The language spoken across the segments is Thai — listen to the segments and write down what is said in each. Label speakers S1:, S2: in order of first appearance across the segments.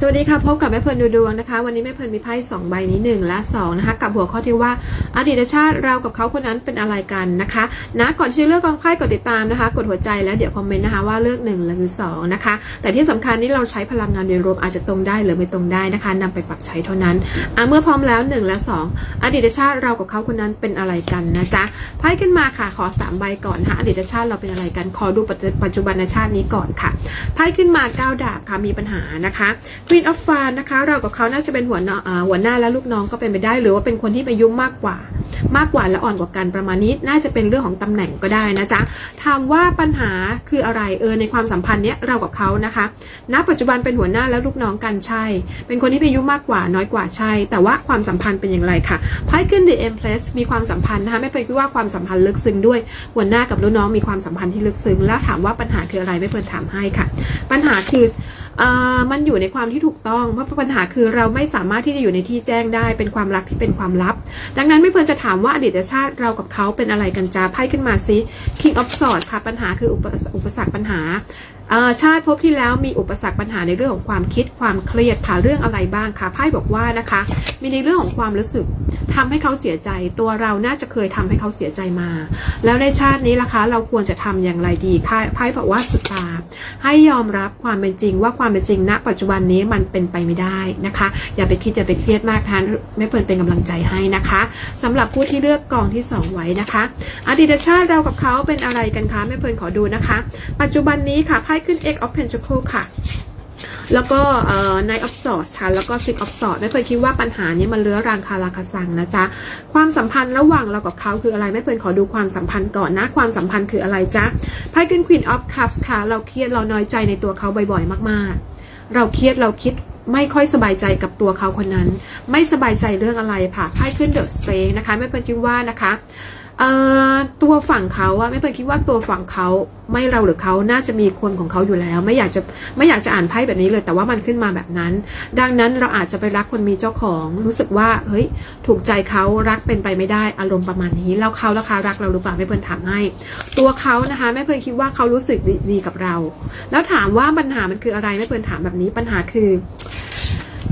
S1: สวัสดีค่ะพบกับแม่เพลินดูดวงนะคะ วันนี้แม่เพลินมีไพ่สองใบนี้หนึ่งและสองนะคะกับหัวข้อที่ว่าอดีตชาติเรากับเขาคนนั้นเป็นอะไรกันนะคะนะก่อนที่จะเลือกกองไพ่กดติดตามนะคะ กดหัวใจแล้วเดี๋ยวคอมเมนต์นะคะว่าเลือกหนึ่งหรือสองนะคะ แต่ที่สำคัญนี่เราใช้พลังงานโดยรวมอาจจะตรงได้หรือไม่ตรงได้นะคะนำไปปรับใช้เท่านั้นอะเมื่อพร้อมแล้วหนึ่งและสองอดีตชาติเรากับเขาคนนั้นเป็นอะไรกันนะจ๊ะไพ่ขึ้นมาค่ะขอสามใบก่อนนะคะอดีตชาติเราเป็นอะไรกันขอดูปัจจุบันชาตินี้ก่อนค่ะไพ่ขึ้นมาเก้าดาบค่ะมีปัญหานะคะ Queen of f a n นะคะ เรากับเขาน่าจะเป็นหัวหน้าหัวหน้าและลูกน้องก็เป็นไปได้ หรือว่าเป็นคนที่ไปยุ่งมากกว่า มากกว่าและอ่อนกว่ากันประมาณนี้ น่าจะเป็นเรื่องของตำแหน่งก็ได้นะจ๊ะถามว่าปัญหาคืออะไรเออในความสัมพันธ์เนี้ยเรากับเขานะคะณปัจจุบันเป็นหัวหน้าและลูกน้องกันใช่ เป็นคนที่ไปยุ่งมากกว่าน้อยกว่าใช่ แต่ว่าความสัมพันธ์เป็นอย่างไรค่ะไพ่ขึ้น The Empress มีความสัมพันธ์นะคะไม่เป็นคิว่าความสัมพันธ์ลึกซึ้งด้วยหัวหน้ากับลูกน้องมีความสัมพันธ์ที่ลึกซึ้งแล้วถามว่าปัญหาคืออะไรไม่เพิ่นถามให้ค่ะ ปัญหาคือ มันอยู่ในความที่ถูกต้อง เพราะปัญหาคือเราไม่สามารถที่จะอยู่ในที่แจ้งได้ เป็นความรักที่เป็นความลับ ดังนั้นไม่เพิ่นจะถามว่าอดีตชาติเรากับเขาเป็นอะไรกันจ้าไพ่ขึ้นมาซิ King of Swords ค่ะ ปัญหาคืออุปอปสรรคปัญหาชาติภพที่แล้วมีอุปสรรคปัญหาในเรื่องของความคิดความเครียดค่ะเรื่องอะไรบ้างคะไพ่บอกว่านะคะ มีในเรื่องของความรู้สึก ทำให้เขาเสียใจ ตัวเราน่าจะเคยทำให้เขาเสียใจมา แล้วในชาตินี้ล่ะคะเราควรจะทำอย่างไรดีค่ะไพ่บอกว่าสุดตาให้ยอมรับความเป็นจริงว่าความเป็นจริงณ ปัจจุบันนี้มันเป็นไปไม่ได้นะคะ อย่าไปคิดอย่าไปเครียดมากทานไม่เปิดเป็นกำลังใจให้นะคะสำหรับผู้ที่เลือกกองที่ 2 ไว้นะคะอดีตชาติเรากับเขาเป็นอะไรกันคะแม่เพลินขอดูนะคะ ปัจจุบันนี้ค่ะไพ่ขึ้น X of Pentacles ค่ะ แล้วก็เอ่อ Knight of Swords ค่ะแล้วก็ Six of Swords ไม่เคยคิดว่าปัญหานี้มันเลื้อรังคาราคาซังนะจ๊ะความสัมพันธ์ระหว่างเรากับเขาคืออะไรไม่เพิ่นขอดูความสัมพันธ์ก่อนนะ ความสัมพันธ์คืออะไรจ๊ะไพ่ขึ้น Queen of Cups ค่ะ เราเครียดเราน้อยใจในตัวเขาบ่อยๆ มากๆ เราเครียดเราคิดไม่ค่อยสบายใจกับตัวเขาคนนั้น ไม่สบายใจเรื่องอะไรค่ะไพ่ขึ้น The Strength นะคะ ไม่เพิ่นคิดว่านะคะ ตัวฝั่งเขาอะไม่เพิ่นคิดว่าตัวฝั่งเขาไม่เราหรือเขาน่าจะมีคนของเขาอยู่แล้ว ไม่อยากจะไม่อยากจะอ่านไพ่แบบนี้เลย แต่ว่ามันขึ้นมาแบบนั้น ดังนั้นเราอาจจะไปรักคนมีเจ้าของรู้สึกว่าเฮ้ยถูกใจเขารักเป็นไปไม่ได้อารมณ์ประมาณนี้แล้วเขาราคารักเราหรือเปล่าไม่เพิ่นถามให้ ตัวเขานะคะไม่เพิ่นคิดว่าเขารู้สึกดีดีกับเรา แล้วถามว่าปัญหามันคืออะไรไม่เพิ่นถามแบบนี้ปัญหาคือ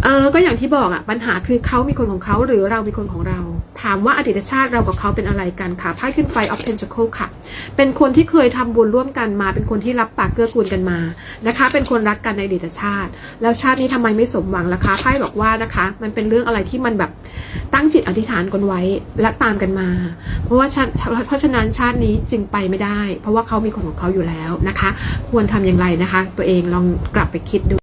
S1: เออก็อย่างที่บอกอะปัญหาคือเขามีคนของเขาหรือเรามีคนของเรา ถามว่าอดีตชาติเรากับเขาเป็นอะไรกันค่ะไพ่ขึ้นไฟออฟเพนจ c l e ค่ะ เป็นคนที่เคยทำบุญร่วมกันมา เป็นคนที่รับปากเกื้อกูลกันมานะคะ เป็นคนรักกันในอดีตชาติ แล้วชาตินี้ทำไมไม่สมหวังล่ะคะไพ่บอกว่านะคะ มันเป็นเรื่องอะไรที่มันแบบตั้งจิตอธิษฐานกันไว้และตามกันมา เพราะว่าชาติเพราะฉะนั้นชาตินี้จึงไปไม่ได้ เพราะว่าเขามีคนของเขาอยู่แล้วนะคะ ควรทำอย่างไรนะคะ ตัวเองลองกลับไปคิดดู